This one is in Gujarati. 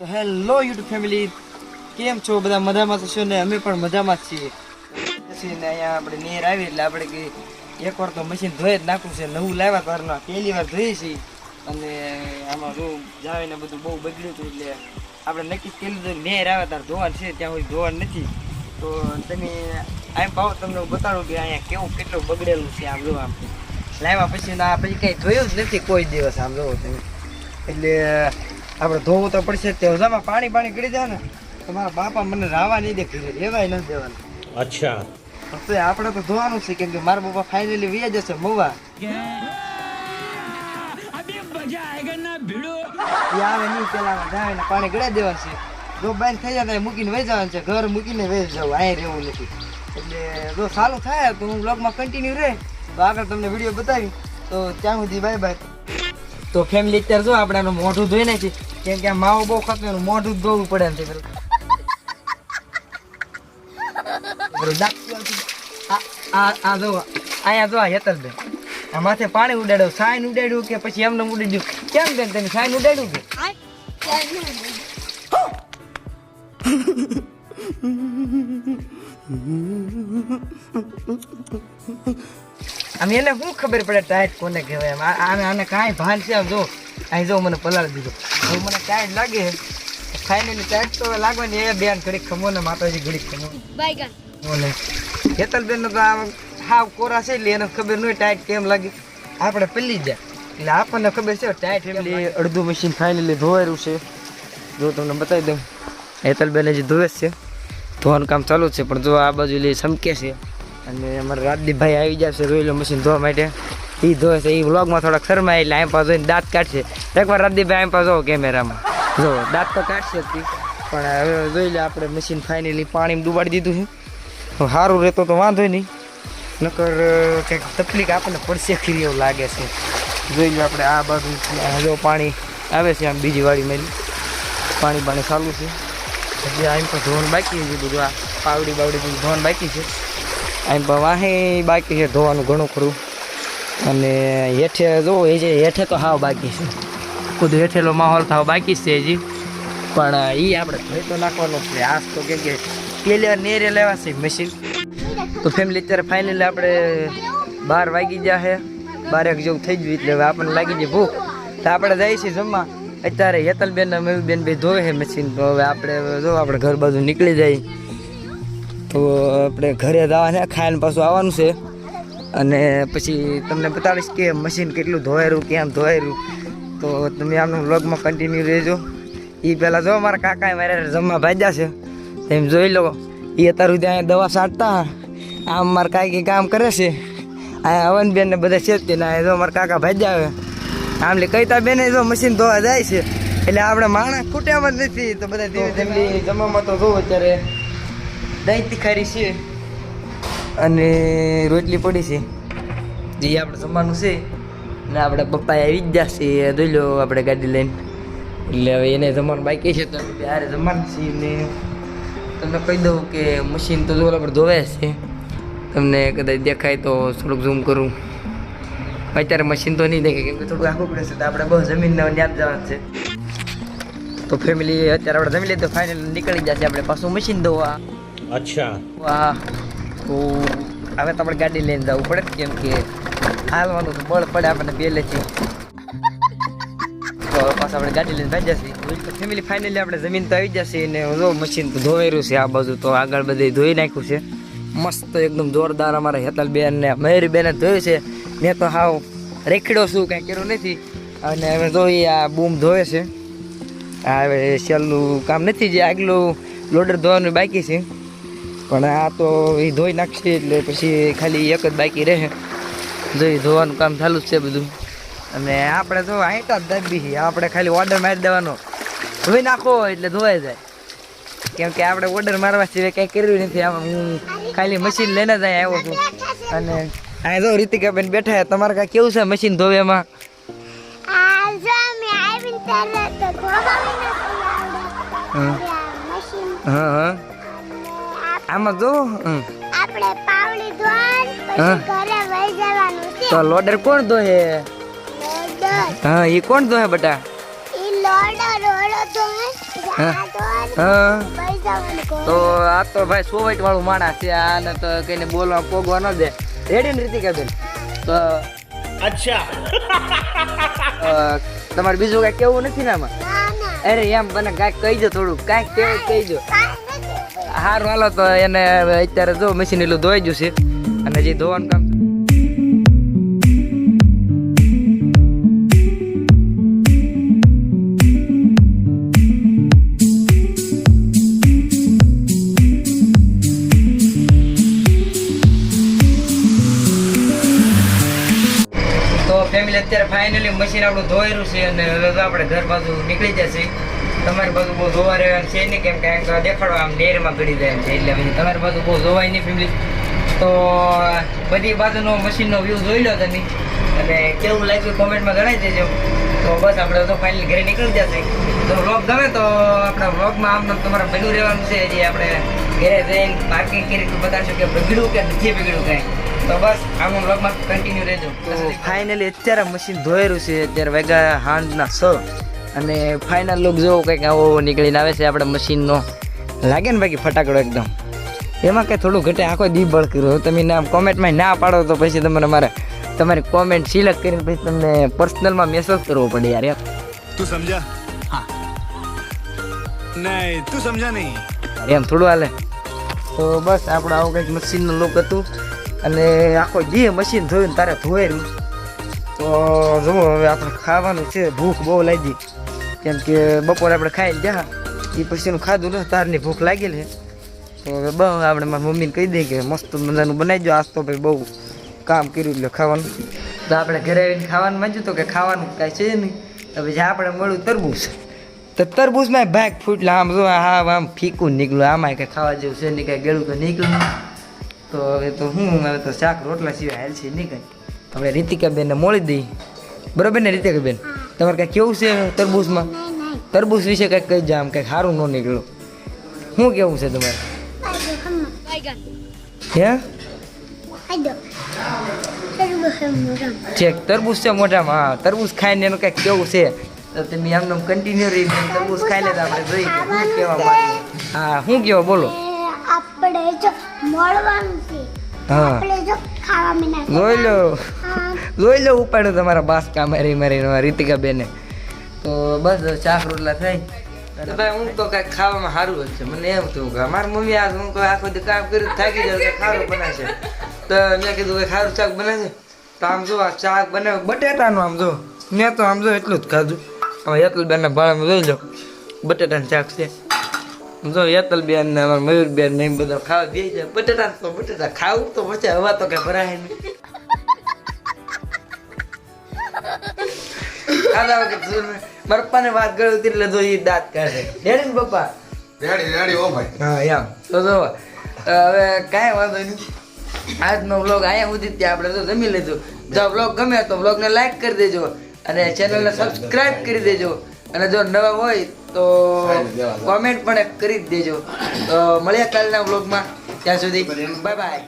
તો હેલો યુટ્યુબ ફેમિલી, કેમ છો બધા? મજામાં છો ને? અમે પણ મજામાં જ છીએ. પછી ને અહીંયા આપણે નીર આવી એટલે આપણે કે એકવાર તો મશીન ધોઈ જ નાખવું છે. નવું લાવ્યા તારના પહેલી વાર ધોઈ છીએ અને આમાં રૂમ જાવીને બધું બહુ બગડ્યું હતું એટલે આપણે નક્કી કરી લીધું નેર આવે તાર ધોવાનું છે. ત્યાં સુધી ધોવાનું નથી. તો તમે આમ ભાવ તમને બતાડું કે અહીંયા કેવું કેટલું બગડેલું છે આમ જો આમ. લાવ્યા પછી ના પછી કંઈ ધોયું જ નથી કોઈ દિવસ, આમ જોવો તમે. એટલે આપણે ધોવું તો પડશે તેવજામાં પાણી પાણી ગળી જાય ને તો મારા બાપા મને રાવા નહીં દેખી રેવાય ન દેવાનું. અચ્છા. તો આપણે તો ધોવાનું છે કેમ કે મારા બાપા ફાઇનલી વ્યા જશે મોવા આવે ને પાણી ગળે દેવાનું છે. જો બંધ થઈ જાય મૂકીને વહી જવાનું છે ઘર મૂકીને વહી જવું અહીં રહેવું નથી. એટલે જો સારું થાય તો હું બ્લોગમાં કન્ટિન્યુ રહે. તો આગળ તમને વીડિયો બતાવી તો ત્યાં સુધી બાય બાય તો ફેમિલી અત્યારે જો આપણે એનું મોઢું ધોઈ નાખી કેમ કે માવો બહુ ખાતો મોઢું જ ધોવું પડે એમ છે. આ જો, અહીંયા જો હેતલબેન આ માથે પાણી ઉડાડ્યું, સાઈન ઉડાડ્યું કે પછી એમને ઉડાડ્યું કેમ બેન તમે સાઈન ઉડાડ્યું કે? આમ એને શું ખબર પડે ટાઈટ કોને કહેવાય એમ? આને આને કાંઈ ભાન છે આમ જો. અહીં જો મને પલાળી દીધો. હવે મને ટાઈટ લાગે. ફાઇનલી ટાઈટ તો લાગવાની. એ બેન ઘડીક ખમો ને માતાજી ઘડીક ખમો. ઓલે. હેતલબેન તો આમ હાવ કોરા છે એટલે એને ખબર નહીં ટાઈટ કેમ લાગે. આપણે પેલી જાય. એટલે આપણને ખબર છે ટાઈટ એટલે અડધું મશીન ફાઇનલી ધોવાયું છે. જો તમને બતાવી દઉં. હેતલબેન હજી ધોવે જ છે. ધોવાનું કામ ચાલુ છે. પણ જો આ બાજુ લે સમકે છે. અને અમારા રાજદીપભાઈ આવી જશે જોઈ લો મશીન ધોવા માટે. એ ધોવે છે એ વ્લોગમાં થોડાક શરમાય એટલે આમ પાસે જોઈને દાંત કાઢશે. એકવાર રાજદીપભાઈ આમ પાસે જો કેમેરામાં જો દાંત તો કાઢશે જ તી. પણ હવે જોઈ લે આપણે મશીન ફાઇનલી પાણીમાં ડૂબાડી દીધું છે. હવે સારું રહેતો તો વાંધો નહીં. નકર અ, કંઈક તકલીફ આપણને પડશે ખીરી એવું લાગે છે. જોઈ લો આપણે આ બાજુ જો પાણી આવે છે આમ બીજી વાડી મેલી. પાણી પાણી ચાલુ છે. હજી આમ પણ ધોવાનું બાકી છે બધું આ પાવડી બાવડી બધું ધોવાનું બાકી છે. આમ પણ વાહે બાકી છે ધોવાનું ઘણું ખરું. અને હેઠે જો, એ જે હેઠે તો હાવ બાકી છે. ખુદ હેઠેલો માહોલ થાવ બાકી છે હજી. પણ એ આપણે ધોઈ તો નાખવાનો છે. આ તો કેમ કે પેલી નેરે લેવા છે મશીન તો ફેમિલી અત્યારે ફાઇનલી આપણે બાર વાગી ગયા છે. બારેક જેવું થઈ ગયું એટલે હવે આપણને લાગી જાય ભૂખ. તો આપણે જઈએ છીએ જમવા. અત્યારે હેતલબેન અને મયુબેન બે ધોવે છે મશીન તો હવે આપણે, જો આપણે ઘર બાજુ નીકળી જાય તો આપણે ઘરે જવા છે ખાઈને પાછું આવવાનું છે. અને પછી તમને બતાવીશ કે મશીન કેટલું ધોવાયેલું કેમ ધોવાયેલું તો તમે આમનું વ્લોગમાં કન્ટિન્યુ રહેજો. એ પહેલાં જો મારા કાકાએ મારે જમવા ભાજ્યા છે એમ જોઈ લો. એ અત્યારે સુધી અહીંયા દવા છાંટતા આમ મારા કાંઈ કામ કરે છે. અહીંયા હવનબેન ને બધા છે જ જો મારા કાકા ભાજ્યા આવે આમ લે કઈતા બેને જો મશીન ધોવા જાય છે. એટલે આપણે માણસ ખૂટ્યામાં જ નથી, તો બધા ધીમે ધીમે જમવામાં તો જોવું અત્યારે દહીં તીખારી છે અને રોટલી પડી છે. જે આપણે જમવાનું છે. ને આપણે પપ્પા આવી જ જશે જોઈ લો આપણે ગાડી લઈને. એટલે હવે એને જમવાનું બાકી છે. તો ત્યારે જમવાનું છે ને તમને કહી દઉં કે મશીન તો જોવા પર ધોવે છે. તમને કદાચ દેખાય તો થોડુંક ઝૂમ કરું. અત્યારે મશીન તો નહીં દેખાય, કેમ કે થોડું આખું પડે છે. તો આપણે બહુ જમીનને યાદ જવાનું છે. તો ફેમિલી અત્યારે આપણે જમી તો ફાઇનલ નીકળી જશે. આપણે પાછું મશીન ધોવા. અચ્છા. વાહ. તો હવે તો આપણે ગાડી લઈને જવું પડે કેમ કે હાલવાનું તો બળ પડે આપણને પહેલેથી. આપણે ગાડી લઈને ભાઈ જશે. ફેમિલી ફાઇનલી આપણે જમીન તો આવી જશે મશીન તો છે આ બાજુ તો આગળ બધે ધોઈ નાખ્યું છે. મસ્ત એકદમ જોરદાર અમારા હેતલબેન ને મયુરીબેને ધોયું છે. મેં તો હાવ રેખડ્યો છું, કાંઈ કર્યું નથી. અને હવે આ બૂમ ધોવે છે. હવે છેલ્લું કામ નથી, જે આગલું લોડર ધોવાનું બાકી છે. પણ આ તો એ ધોઈ નાખશે એટલે પછી ખાલી એક જ બાકી રહે. જોઈ ધોવાનું કામ ચાલુ જ છે બધું. અને આપણે તો આઈટા જ દાબી છીએ. આપણે ખાલી ઓર્ડર મારી દેવાનો. ધોઈ નાખો એટલે ધોવાઈ જાય. કેમ કે આપણે ઓર્ડર મારવા સિવાય કંઈ કર્યું નથી. આમાં હું ખાલી મશીન લઈને જ આવ્યો છું. અને આ જો રીતિકાબેન બેઠા છે. તમારે કાંઈ કેવું છે મશીન ધોવે એમાં આ જો મેં આવીને ત્યારે તો ધોવાવી નથી. આવડે હમ. મશીન હા હા. આમાં જો આપણે પાવડી ધોન ઘરે વહી જવાનું છે. તો લોડર કોણ દોહે હા એ કોણ દોહે બટા? તો આ તો ભાઈ સોવાઈટ વાળું માણસ છે આને તો કઈને બોલવા પોગવા ન દે. રેડી ને રીતિકા બેન? તો અચ્છા. તમારે બીજું કઈ કેવું નથી ને આમાં? અરે એમ મને કાંઈક કહીજો થોડું કાંઈક કેવું કહીજો હારું, હાલો તો એને અત્યારે જો મશીન એટલું ધોઈ ગયું છે. અને જે ધોવાનું કામ ફેમિલી અત્યારે ફાઇનલી મશીન આપણું ધોયેલું છે અને હવે આપણે ઘર બાજુ નીકળી જશે. તમારી બધું બહુ જોવા રહેવાનું છે નહીં, કેમ કે એમ દેખાડો આમ નેરમાં ગળી જાય એમ છે એટલે પછી તમારે બધું બહુ જોવાય નહીં ફેમિલી તો, બધી બાજુનો મશીનનો વ્યૂ જોઈ લો તમે. અને કેવું લાગ્યું કોમેન્ટમાં જણાવી દેજો. તો બસ આપણે તો ફાઇનલી ઘરે નીકળી જશે. તો વ્લોગ ગમે તો આપણા વ્લોગમાં આમ તમારે ભેગું રહેવાનું છે, જે આપણે ઘરે જઈને પાર્કિંગ કરી બતાવશું કે બગડ્યું કે નથી બગડ્યું કાંઈ. તો બસ, આમ વ્લોગમાં કન્ટિન્યુ રહેજો. તો ફાઇનલી અત્યારે મશીન ધોયેલું છે, અત્યારે વેગા હાંડના છ. અને ફાઇનલ લુક જોવો કંઈક આવો નીકળીને આવે છે આપણે મશીનનો લાગે ને બાકી ફટાકડો એકદમ. એમાં કંઈ થોડું ઘટે આખો દીબળ કર્યો. તમે ના કોમેન્ટમાં ના પાડો તો પછી તમારે મારે તમારી કોમેન્ટ સિલેક્ટ કરીને પછી તમને પર્સનલમાં મેસેજ કરવો પડે યાર તું સમજા? હા. નહીં તું સમજા નહીં. એમ થોડું હાલે. તો બસ આપણે આવું કંઈક મશીનનું લુક હતું. અને આખો જે મશીન ધોયું તારે ધોયેલું તો જુઓ હવે આપણે ખાવાનું છે. ભૂખ બહુ લાગી. કેમ કે બપોરે આપણે ખાઈને જા એ પછીનું ખાધું ને, તારની ભૂખ લાગેલી તો હવે બહુ આપણે મારી મમ્મીને કહી દઈએ કે મસ્ત મજાનું બનાવી દો આજ તો ભાઈ બહુ કામ કર્યું એટલે ખાવાનું. તો આપણે ઘરે આવીને ખાવાનું માંજ્યું તો કે ખાવાનું કાંઈ છે નહીં. તો પછી આપણે મળ્યું તરબૂચ. તો તરબૂચમાં ભાગ ફૂટલા આમ જો હા આમ ફીકું નીકળ્યું. આમાં કંઈ ખાવા જેવું છે નહીં, કાંઈ ગળું તો નીકળ્યું તો હવે તો હું, હવે તો શાક રોટલા સિવાય હાલ છે નહીં કાંઈ. આપણે રીતિકાબેનને મળી દઈ બરોબર ને, રીતિકાબેન? તમારે કાંઈ કેવું છે નહીં તરબૂચ વિશે કંઈક કહી જાય આમ કંઈક સારું ન નીકળ્યું. શું કેવું છે તમારે? હે? ચેક, તરબૂચ છે મોઢામાં? હા, તરબૂચ ખાઈને એનું કંઈક કેવું છે? તો તમે આમને કન્ટિન્યુ રહી તરબૂચ ખાઈ લેતા આપણે જોઈએ શું કહેવા હા, શું કહેવા બોલો? આપણે મળવાનું છે. હા. જોઈ લો. જોઈ લો ઉપાડો તમારા બાસકા મારી મારી રીતિકા બેને તો બસ શાક રોટલા થાય તો ભાઈ હું તો કાંઈક ખાવામાં સારું જ છે. મને એમ થયું કે મારી મમ્મી આજ હું કોઈ આખો દી કામ કર્યું થાકી જાવ કે ખારું બનાવશે તો મેં કીધું કે ખારું શાક બનાવશે તો આમ જો આ શાક બનાવ્યું બટેટાનું આમ જો. મેં તો આમ જો એટલું જ ખાધું. હવે એટલું બેને ભાડામાં જોઈ લો. બટેટાનું શાક છે. જો યતલ બેન ને અમારા મયુર બેન ને બધા ખાવા દે જાય. બટેટા તો બટેટા ખાવું તો પછી હવા તો કે ભરાય નહીં. ખાધા વગર? મારા પપ્પાને વાત કરી હતી એટલે જો એ દાંત કાઢે. ડેડી ને પપ્પા? ડેડી ડેડી ઓ ભાઈ. હા યાર તો જો હવે કાંઈ વાંધો નહીં. આજનો વ્લોગ અહીંયા સુધી ત્યાં આપણે તો જમી લેજો જો વ્લોગ ગમે તો વ્લોગને લાઈક કરી દેજો અને ચેનલને સબસ્ક્રાઇબ કરી દેજો. અને જો નવા હોય તો કોમેન્ટ પણ કરી જ દેજો. તો મળ્યા કાલના વ્લોગમાં ત્યાં સુધી બાય બાય